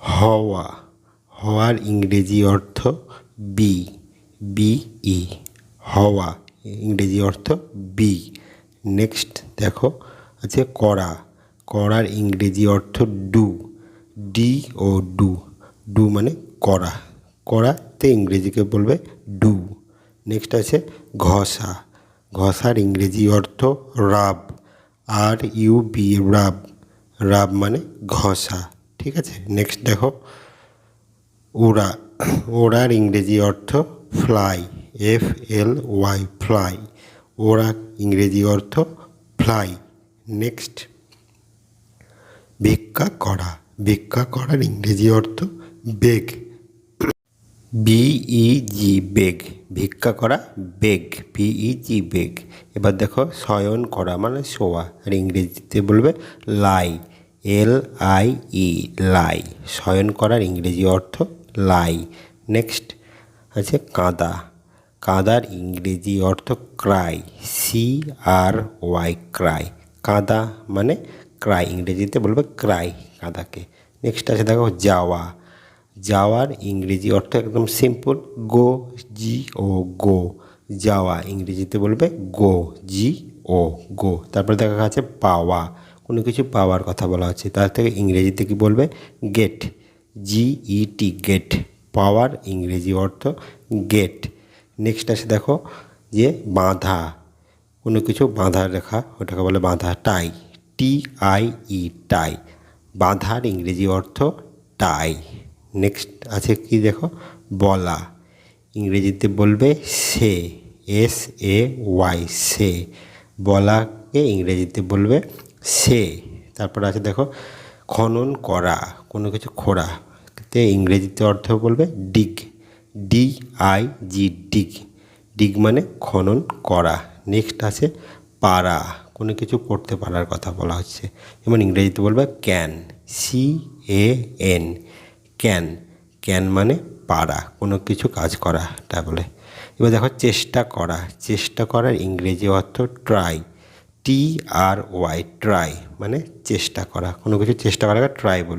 হওয়া, হওয়ার ইংরেজি অর্থ বি বি ই হওয়া, ইংরেজি অর্থ বি। নেক্সট দেখো, আছে করা করার ইংরেজি অর্থ do D O do do মানে করা করাতে ইংরেজিকে বলবে ডু। নেক্সট আছে ঘষা। ঘষার ইংরেজি অর্থ রাব। আর ইউ বি রাব। রাব মানে ঘষা। ঠিক আছে নেক্সট দেখো। ওড়া ওড়ার ইংরেজি অর্থ fly F L Y fly ওড়া ইংরেজি অর্থ ফ্লাই নেক্সট ভিক্ষা করা। ভিক্ষা করার ইংরেজি অর্থ বেগ বিইজি বেগ ভিক্ষা করা বেগ বিইজি বেগ এবার দেখো, শয়ন করা মানে শোয়া। আর ইংরেজিতে বলবে লাই এল আই ই লাই শয়ন করার ইংরেজি অর্থ লাই নেক্সট আছে কাঁদা। কাঁদার ইংরেজি অর্থ cry C R Y cry কাঁদা মানে ক্রাই ইংরেজিতে বলবে ক্রাই কাঁদাকে। নেক্সট আছে দেখো যাওয়া। যাওয়ার ইংরেজি অর্থ একদম সিম্পল গো জি ও গো। যাওয়া, ইংরেজিতে বলবে গো জি ও গো। তারপরে দেখা যাচ্ছে পাওয়া। কোনো কিছু পাওয়ার কথা বলা হচ্ছে। তার থেকে ইংরেজিতে কি বলবে গেট জি ই টি গেট পাওয়ার ইংরেজি অর্থ গেট নেক্সট আছে দেখো যে বাঁধা, কোনো কিছু বাঁধা রেখা, ওটাকে বলে বাঁধা টাই টি আই ই টাই বাঁধার ইংরেজি অর্থ টাই নেক্সট আছে কি দেখো? বলা। ইংরেজিতে বলবে সে এস এ ওয়াই সে। বলাকে ইংরেজিতে বলবে সে, তারপর আছে দেখো, খনন করা, কোনো কিছু খোঁড়া। তে ইংরেজিতে অর্থ বলবে ডিগ। D I G ডিগ। ডিগ মানে খনন করা। নেক্সট আছে পারা। কোনো কিছু করতে পারার কথা বলা হচ্ছে। যেমন ইংরেজিতে বলবে can. C A N can. Can মানে পারা, কোনো কিছু কাজ করা তা বলে। এবার দেখো চেষ্টা করা। চেষ্টা করার ইংরেজি অর্থ try. T R Y try মানে চেষ্টা করা কোনো কিছু চেষ্টা করাকে ট্রাই বলবে।